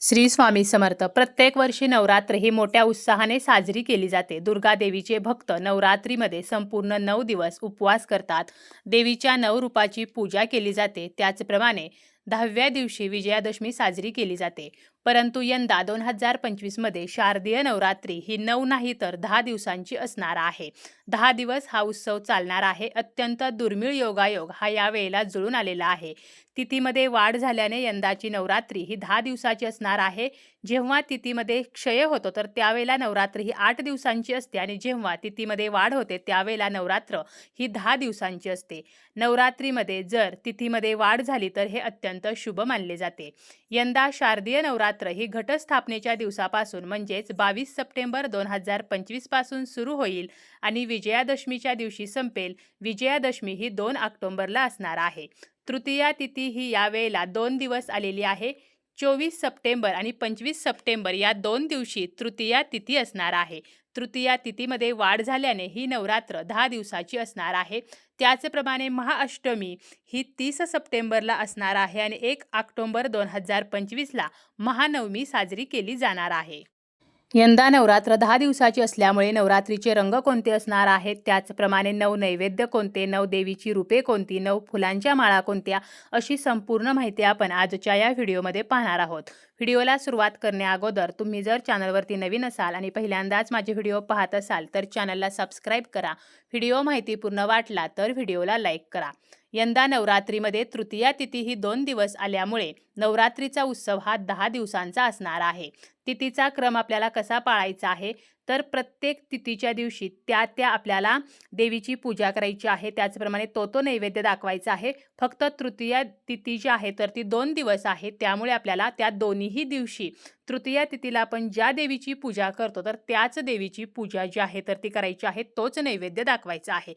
श्री स्वामी समर्थ प्रत्येक वर्षी नवरात्र ही मोठ्या उत्साहाने साजरी केली जाते. दुर्गा देवीचे भक्त नवरात्रीमध्ये संपूर्ण नऊ दिवस उपवास करतात. देवीच्या नऊ रूपाची पूजा केली जाते. त्याचप्रमाणे दहाव्या दिवशी विजयादशमी साजरी केली जाते. परंतु यंदा दोन हजार पंचवीसमध्ये शारदीय नवरात्री ही नऊ नाही तर दहा दिवसांची असणार आहे. दहा दिवस हा उत्सव चालणार आहे. अत्यंत दुर्मिळ योगायोग हा यावेळेला जुळून आलेला आहे. तिथीमध्ये वाढ झाल्याने यंदाची नवरात्री ही दहा दिवसाची असणार आहे. जेव्हा तिथीमध्ये क्षय होतो तर त्यावेळेला नवरात्री ही आठ दिवसांची असते आणि जेव्हा तिथीमध्ये वाढ होते त्यावेळेला नवरात्र ही दहा दिवसांची असते. नवरात्रीमध्ये जर तिथीमध्ये वाढ झाली तर हे अत्यंत शुभ मानले जाते. यंदा शारदीय नवरात्र ही घटस्थापनेच्या दिवसापासून म्हणजेच बावीस सप्टेंबर दोन हजार पंचवीसपासून सुरू होईल आणि विजयादशमीच्या दिवशी संपेल. विजयादशमी ही दोन ऑक्टोंबरला असणार आहे. तृतीया तिथी ही यावेळेला दोन दिवस आलेली आहे. चोवीस सप्टेंबर आणि पंचवीस सप्टेंबर या दोन दिवशी तृतीया तिथी असणार आहे. तृतीया तिथीमध्ये वाढ झाल्याने ही नवरात्र दहा दिवसाची असणार आहे. त्याचप्रमाणे महाअष्टमी ही तीस सप्टेंबरला असणार आहे आणि एक ऑक्टोंबर दोन हजार पंचवीसला महानवमी साजरी केली जाणार आहे. यंदा नवरात्र दहा दिवसाची असल्यामुळे नवरात्रीचे रंग कोणते असणार आहेत? त्याचप्रमाणे नऊ नैवेद्य कोणते? नऊ देवीची रूपे कोणती? नऊ फुलांच्या माळा कोणत्या? अशी संपूर्ण माहिती आपण आजच्या या व्हिडिओमध्ये पाहणार आहोत. व्हिडिओला सुरुवात करण्याअगोदर तुम्ही जर चॅनलवरती नवीन असाल आणि पहिल्यांदाच माझे व्हिडिओ पाहत असाल तर चॅनलला सबस्क्राईब करा. व्हिडिओ माहितीपूर्ण वाटला तर व्हिडिओला लाईक करा. यंदा नवरात्रीमध्ये तृतीया तिथी ही दोन दिवस आल्यामुळे नवरात्रीचा उत्सव हा दहा दिवसांचा असणार आहे. तिथीचा क्रम आपल्याला कसा पाळायचा आहे? तर प्रत्येक तिथीच्या दिवशी त्या त्या आपल्याला देवीची पूजा करायची आहे. त्याचप्रमाणे तो तो नैवेद्य दाखवायचा आहे. फक्त तृतीया तिथी जी आहे तर ती दोन दिवस आहे. त्यामुळे आपल्याला त्या दोन्हीही दिवशी तृतीया तिथीला आपण ज्या देवीची पूजा करतो तर त्याच देवीची पूजा जी आहे तर ती करायची आहे. तोच नैवेद्य दाखवायचा आहे.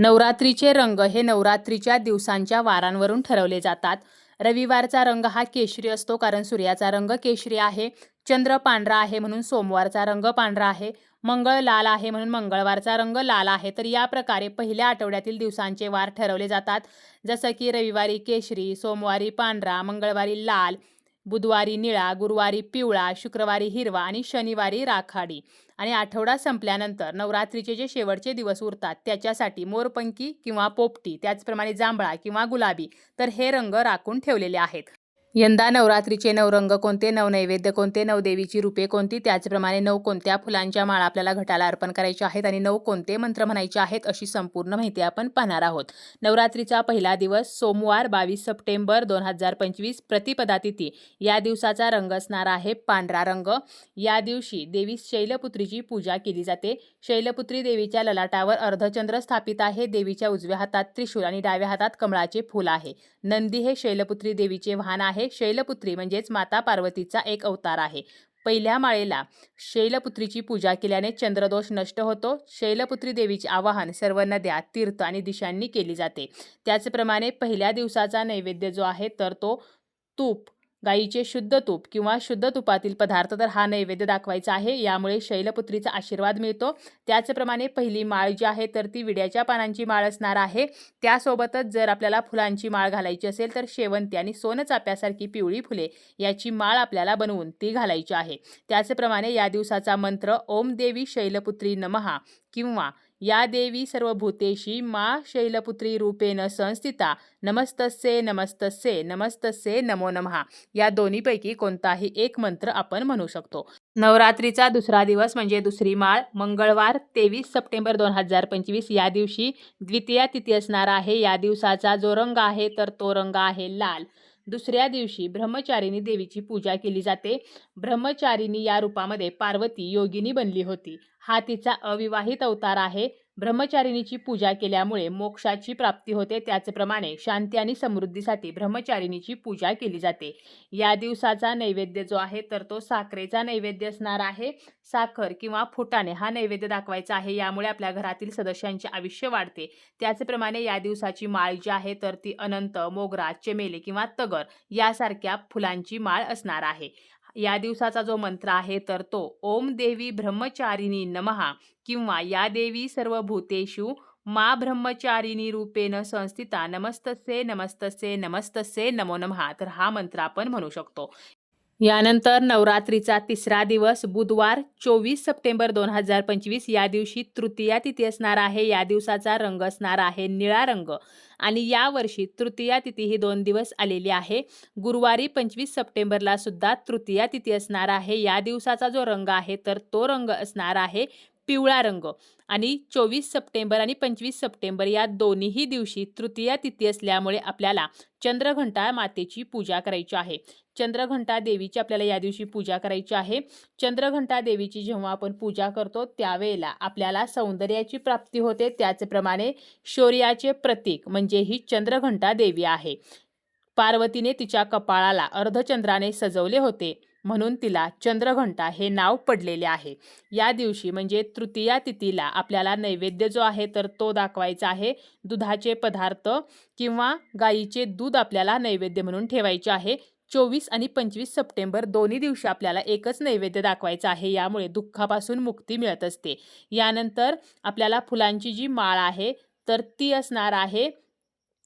नवरात्रीचे रंग हे नवरात्रीच्या दिवसांच्या वारांवरून ठरवले जातात. रविवारचा रंग हा केशरी असतो कारण सूर्याचा रंग केशरी आहे. चंद्र पांढरा आहे म्हणून सोमवारचा रंग पांढरा आहे. मंगळ लाल आहे म्हणून मंगळवारचा रंग लाल आहे. तर या प्रकारे पहिल्या आठवड्यातील दिवसांचे वार ठरवले जातात. जसं की रविवारी केशरी सोमवारी पांढरा मंगळवारी लाल बुधवारी निळा गुरुवारी पिवळा शुक्रवारी हिरवा आणि शनिवारी राखाडी. आणि आठवडा संपल्यानंतर नवरात्रीचे जे शेवटचे दिवस उरतात त्याच्यासाठी मोरपंकी किंवा पोपटी त्याचप्रमाणे जांभळा किंवा गुलाबी तर हे रंग राखून ठेवलेले आहेत. यंदा नवरात्रीचे नऊ रंग कोणते? नवनैवेद्य कोणते? नवदेवीची रूपे कोणती? त्याचप्रमाणे नऊ कोणत्या फुलांच्या माळा आपल्याला घटाला अर्पण करायच्या आहेत आणि नऊ कोणते मंत्र म्हणायचे आहेत अशी संपूर्ण माहिती आपण पाहणार आहोत. नवरात्रीचा पहिला दिवस सोमवार बावीस सप्टेंबर दोन हजार पंचवीस प्रतिपदा तिथी या दिवसाचा रंग असणार आहे पांढरा रंग. या दिवशी देवी शैलपुत्रीची पूजा केली जाते. शैलपुत्री देवीच्या ललाटावर अर्धचंद्र स्थापित आहे. देवीच्या उजव्या हातात त्रिशूल आणि डाव्या हातात कमळाचे फूल आहे. नंदी हे शैलपुत्री देवीचे वाहन आहे. शैलपुत्री म्हणजेच माता पार्वतीचा एक अवतार आहे. पहिल्या माळेला शैलपुत्रीची पूजा केल्याने चंद्रदोष नष्ट होतो. शैलपुत्री देवीचे आवाहन सर्व नद्या तीर्थ आणि दिशांनी केली जाते. त्याचप्रमाणे पहिल्या दिवसाचा नैवेद्य जो आहे तर तो तूप. गाईचे शुद्ध तूप किंवा शुद्ध तुपातील पदार्थ तर हा नैवेद्य दाखवायचा आहे. यामुळे शैलपुत्रीचा आशीर्वाद मिळतो. त्याचप्रमाणे पहिली माळ जी आहे तर ती विड्याच्या पानांची माळ असणार आहे. त्यासोबतच जर आपल्याला फुलांची माळ घालायची असेल तर शेवंती आणि सोनचाप्यासारखी पिवळी फुले याची माळ आपल्याला बनवून ती घालायची आहे. त्याचप्रमाणे या दिवसाचा मंत्र ओम देवी शैलपुत्री नमहा किंवा या देवी सर्वभूतेशी मा शैलपुत्री रूपेण संस्थिता. नमस्तस्ये नमस्तस्ये नमस्तस्ये नमो नमहा या दोन्हीपैकी कोणताही एक मंत्र आपण म्हणू शकतो. नवरात्रीचा दुसरा दिवस म्हणजे दुसरी माळ. मंगळवार तेवीस सप्टेंबर दोन हजार पंचवीस या दिवशी द्वितीया तिथी असणार आहे. या दिवसाचा जो रंग आहे तर तो रंग आहे लाल. दुसऱ्या दिवशी ब्रह्मचारिणी देवीची पूजा केली जाते. ब्रह्मचारिणी या रूपामध्ये पार्वती योगिनी बनली होती. हा तिचा अविवाहित अवतार आहे. ब्रह्मचारिणीची पूजा केल्यामुळे मोक्षाची प्राप्ती होते. त्याचप्रमाणे शांती आणि समृद्धीसाठी ब्रह्मचारिणीची पूजा केली जाते. या दिवसाचा नैवेद्य जो आहे तर तो साखरेचा नैवेद्य असणार आहे. साखर किंवा फुटाणे हा नैवेद्य दाखवायचा आहे. यामुळे आपल्या घरातील सदस्यांचे आयुष्य वाढते. त्याचप्रमाणे या दिवसाची माळ जी आहे तर ती अनंत मोगरा चमेली किंवा तगर यासारख्या फुलांची माळ असणार आहे. या दिवसाचा जो मंत्र आहे तर तो ओम देवी ब्रह्मचारिणी नमहा किंवा या देवी सर्व भूतेषु मा ब्रह्मचारिणी रूपेण संस्थिता नमस्तसे नमस्तसे नमस्तसे नमो नमहा तर हा मंत्र आपण म्हणू शकतो. यानंतर नवरात्रीचा तिसरा दिवस बुधवार चोवीस सप्टेंबर दोन हजार पंचवीस या दिवशी तृतीया तिथी असणार आहे. या दिवसाचा रंग असणार आहे निळा रंग आणि यावर्षी तृतीया तिथी ही दोन दिवस आलेली आहे. गुरुवारी पंचवीस सप्टेंबरला सुद्धा तृतीया तिथी असणार आहे. या दिवसाचा जो रंग आहे तर तो रंग असणार आहे पिवळा रंग. आणि चोवीस सप्टेंबर आणि पंचवीस सप्टेंबर या दोन्हीही दिवशी तृतीया तिथी असल्यामुळे आपल्याला चंद्रघंटा मातेची पूजा करायची आहे. चंद्रघंटा देवीची आपल्याला या दिवशी पूजा करायची आहे. चंद्रघंटा देवीची जेव्हा आपण पूजा करतो त्यावेळेला आपल्याला सौंदर्याची प्राप्ती होते. त्याचप्रमाणे शौर्याचे प्रतीक म्हणजे ही चंद्रघंटा देवी आहे. पार्वतीने तिच्या कपाळाला अर्धचंद्राने सजवले होते. म्हणून तिला चंद्रघंटा हे नाव पडलेले आहे. या दिवशी म्हणजे तृतीया तिथीला आपल्याला नैवेद्य जो आहे तर तो दाखवायचा आहे. दुधाचे पदार्थ किंवा गाईचे दूध आपल्याला नैवेद्य म्हणून ठेवायचे आहे. चोवीस आणि पंचवीस सप्टेंबर दोन्ही दिवशी आपल्याला एकच नैवेद्य दाखवायचं आहे. यामुळे दुःखापासून मुक्ती मिळत असते. यानंतर आपल्याला फुलांची जी माळ आहे तर ती असणार आहे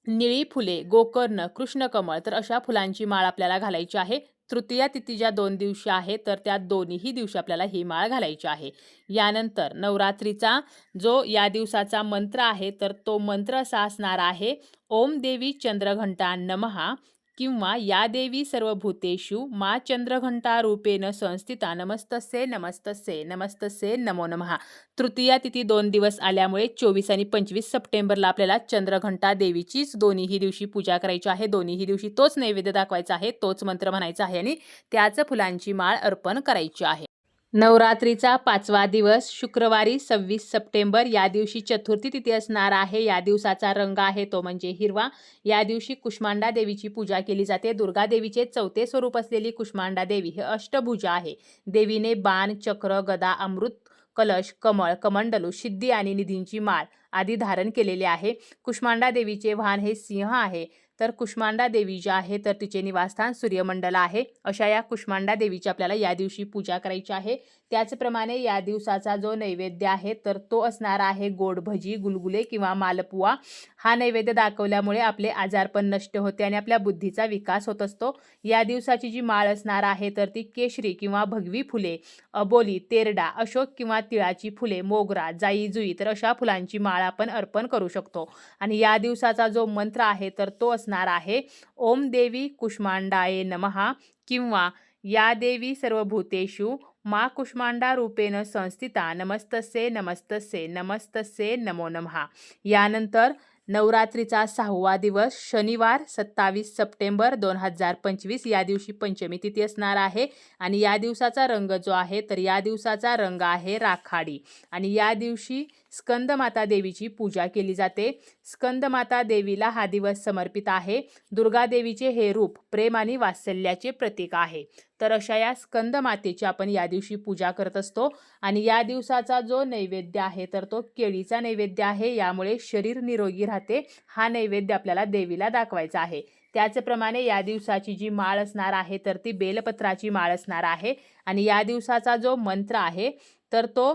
निळी फुले गोकर्ण कृष्णकमळ. तर अशा फुलांची माळ आपल्याला घालायची आहे. तृतीया तिथी ज्या दोन दिवशी आहे तर त्या दोन्हीही दिवशी आपल्याला ही माळ घालायची आहे. यानंतर नवरात्रीचा जो या दिवसाचा मंत्र आहे तर तो मंत्र असा असणार आहे ओम देवी चंद्रघंटा नमहा. किंवा या देवी सर्वभूतेषु मा चंद्रघंटारूपेण संस्थिता. नमस्तसे नमस्तसे नमस्तसे नमो नमः. तृतीया तिथी दोन दिवस आल्यामुळे चोवीस आणि पंचवीस सप्टेंबरला आपल्याला चंद्रघंटा देवीचीच दोन्हीही दिवशी पूजा करायची आहे. दोन्हीही दिवशी तोच नैवेद्य दाखवायचा आहे तोच मंत्र म्हणायचा आहे आणि त्याच फुलांची माळ अर्पण करायची आहे. नवरात्रीचा पाचवा दिवस शुक्रवारी सव्वीस सप्टेंबर या दिवशी चतुर्थी तिथी असणार आहे. या दिवसाचा रंग आहे तो म्हणजे हिरवा. या दिवशी कुष्मांडा देवीची पूजा केली जाते. दुर्गा देवीचे चौथे स्वरूप असलेली कुष्मांडा देवी हे अष्टभुजा आहे. देवीने बाण चक्र गदा अमृत कलश कमळ कमंडलू सिद्धी आणि निधींची माळ आदी धारण केलेले आहे. कुष्मांडा देवीचे वाहन हे सिंह आहे. तर कुष्मांडा देवी ज्या आहे तर तिचे निवासस्थान सूर्यमंडल आहे. अशा या कुष्मांडा देवीची आपल्याला या दिवशी पूजा करायची आहे. त्याचप्रमाणे या दिवसाचा जो नैवेद्य आहे तर तो असणार आहे गोड भजी गुलगुले किंवा मालपुवा हा नैवेद्य दाखवल्यामुळे आपले आजारपण नष्ट होते आणि आपल्या बुद्धीचा विकास होत असतो. या दिवसाची जी माळ असणार आहे तर ती केशरी किंवा भगवी फुले अबोली तेरडा अशोक किंवा तिळाची फुले मोगरा जाई जुई तर अशा फुलांची माळ आपण अर्पण करू शकतो. आणि या दिवसाचा जो मंत्र आहे तर तो असणार आहे ओम देवी कुष्मांडाये नमहा किंवा या देवी सर्वभूतेषु मा कुष्मांडा रूपेण संस्थिता नमस्तसे नमस्तसे नमस्तसे नमो नमहा. यानंतर नवरात्रीचा सहावा दिवस शनिवार सत्तावीस सप्टेंबर दोन हजार पंचवीस या दिवशी पंचमी तिथी असणार आहे आणि या दिवसाचा रंग जो आहे तर या दिवसाचा रंग आहे राखाडी. आणि या दिवशी स्कंदमाता देवीची पूजा केली जाते. स्कंदमाता देवीला हा दिवस समर्पित आहे. दुर्गादेवीचे हे रूप प्रेम आणि वात्सल्याचे प्रतीक आहे. तर अशा या स्कंदमातेची आपण या दिवशी पूजा करत असतो आणि या दिवसाचा जो नैवेद्य आहे तर तो केळीचा नैवेद्य आहे. यामुळे शरीर निरोगी राहते. हा नैवेद्य आपल्याला देवीला दाखवायचा आहे. त्याचप्रमाणे या दिवसाची जी माळ असणार आहे तर ती बेलपत्राची माळ असणार आहे. आणि या दिवसाचा जो मंत्र आहे तर तो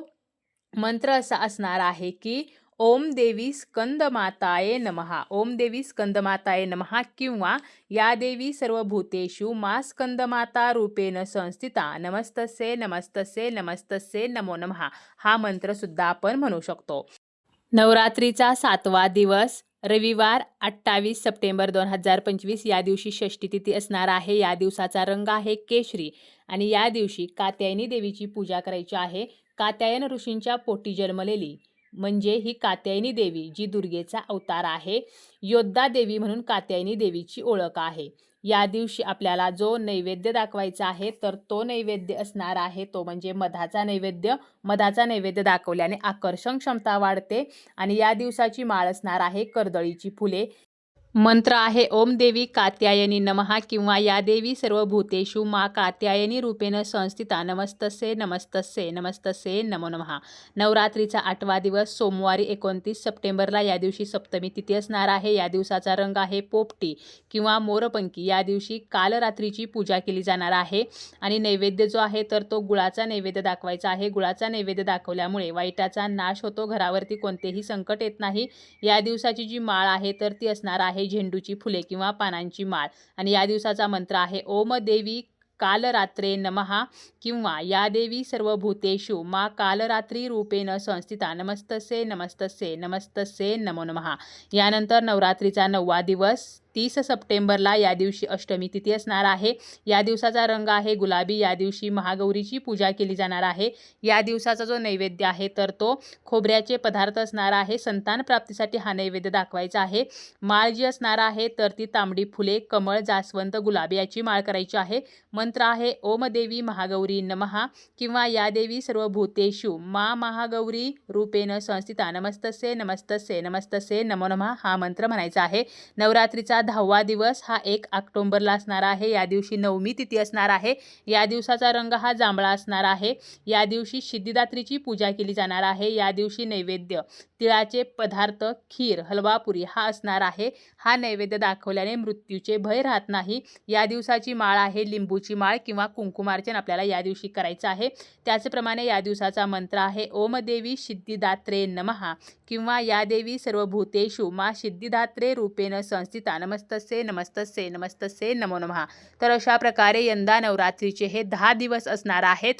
मंत्र असा असणार आहे की ओम देवी स्कंदमाताये नमहा. ओम देवी स्कंदमाताये नमहा किंवा या देवी सर्व भूतेषु मा स्कंदमाता रूपेण संस्थिता नमस्तसे नमस्तसे नमस्तसे नमो नमहा. हा मंत्र सुद्धा आपण म्हणू शकतो. नवरात्रीचा सातवा दिवस रविवार अठ्ठावीस सप्टेंबर दोन हजार पंचवीस या दिवशी षष्ठी तिथी असणार आहे. या दिवसाचा रंग आहे केशरी आणि या दिवशी कात्यायनी देवीची पूजा करायची आहे. कात्यायन ऋषींच्या पोटी जन्मलेली. म्हणजे ही कात्यायनी देवी जी दुर्गेचा अवतार आहे योद्धा देवी म्हणून कात्यायनी देवीची ओळख आहे. या दिवशी आपल्याला जो नैवेद्य दाखवायचा आहे तर तो नैवेद्य असणार आहे तो म्हणजे मधाचा नैवेद्य. मधाचा नैवेद्य दाखवल्याने आकर्षण क्षमता वाढते आणि या दिवसाची माळ असणार आहे कर्दळीची फुले. मंत्र आहे ओम देवी कात्यायनी नमहा किंवा या देवी सर्वभूतेषु मा कात्यायनी रूपेण संस्थिता। नमस्तसे नमस्तसे नमस्तसे नमो नमहा नवरात्रीचा आठवा दिवस सोमवारी एकोणतीस सप्टेंबरला या दिवशी सप्तमी तिथी असणार आहे. या दिवसाचा रंग आहे पोपटी किंवा मोरपंकी या दिवशी कालरात्रीची पूजा केली जाणार आहे आणि नैवेद्य जो आहे तर तो गुळाचा नैवेद्य दाखवायचा आहे. गुळाचा नैवेद्य दाखवल्यामुळे वाईटाचा नाश होतो. घरावरती कोणतेही संकट येत नाही. या दिवसाची जी माळ आहे तर ती असणार आहे झेंडूची फुले किंवा पानांची माळ. आणि या दिवसाचा मंत्र आहे ओम देवी कालरात्रे नमहा किंवा या देवी सर्व भूतेषु मा कालरात्री रूपेण संस्थिता. नमस्तसे नमस्तसे नमस्तसे नमो नमः. यानंतर नवरात्रीचा नववा दिवस तीस सप्टेंबरला या दिवशी अष्टमी तिथी असणार आहे. या दिवसाचा रंग आहे गुलाबी. या दिवशी महागौरीची पूजा केली जाणार आहे. या दिवसाचा जो नैवेद्य आहे तर तो खोबऱ्याचे पदार्थ असणार आहे. संतान प्राप्तीसाठी हा नैवेद्य दाखवायचा आहे. माळ जी असणार आहे तर ती तांबडी फुले कमळ जास्वंत गुलाबी याची माळ करायची आहे. मंत्र आहे ओम देवी महागौरी नमहा किंवा या देवी सर्व भूतेषु मा महागौरी रूपेण संस्थिता नमस्तसे नमस्तसे नमस्तसे नमो नमः हा मंत्र म्हणायचा आहे. नवरात्रीचा दहावा दिवस हा एक ऑक्टोंबरला असणार आहे. या दिवशी नवमी तिथी असणार आहे. या दिवसाचा रंग हा जांभळा असणार आहे. या दिवशी सिद्धिदात्रीची पूजा केली जाणार आहे. या दिवशी नैवेद्य. तिळाचे पदार्थ खीर हलवापुरी हा असणार आहे. हा नैवेद्य दाखवल्याने मृत्यूचे भय राहत नाही. या दिवसाची माळ आहे लिंबूची माळ किंवा कुंकुमार्चन आपल्याला या दिवशी करायचं आहे. त्याचप्रमाणे या दिवसाचा मंत्र आहे ओम देवी सिद्धिदात्रे नमहा किंवा या देवी सर्व भूतेषु मा सिद्धिदात्रे रूपेण संस्थिता नमस्तसे नमस्तसे नमस्तसे नमो नमः. तर अशा प्रकारे यंदा नवरात्रीचे हे दहा दिवस असणार आहेत.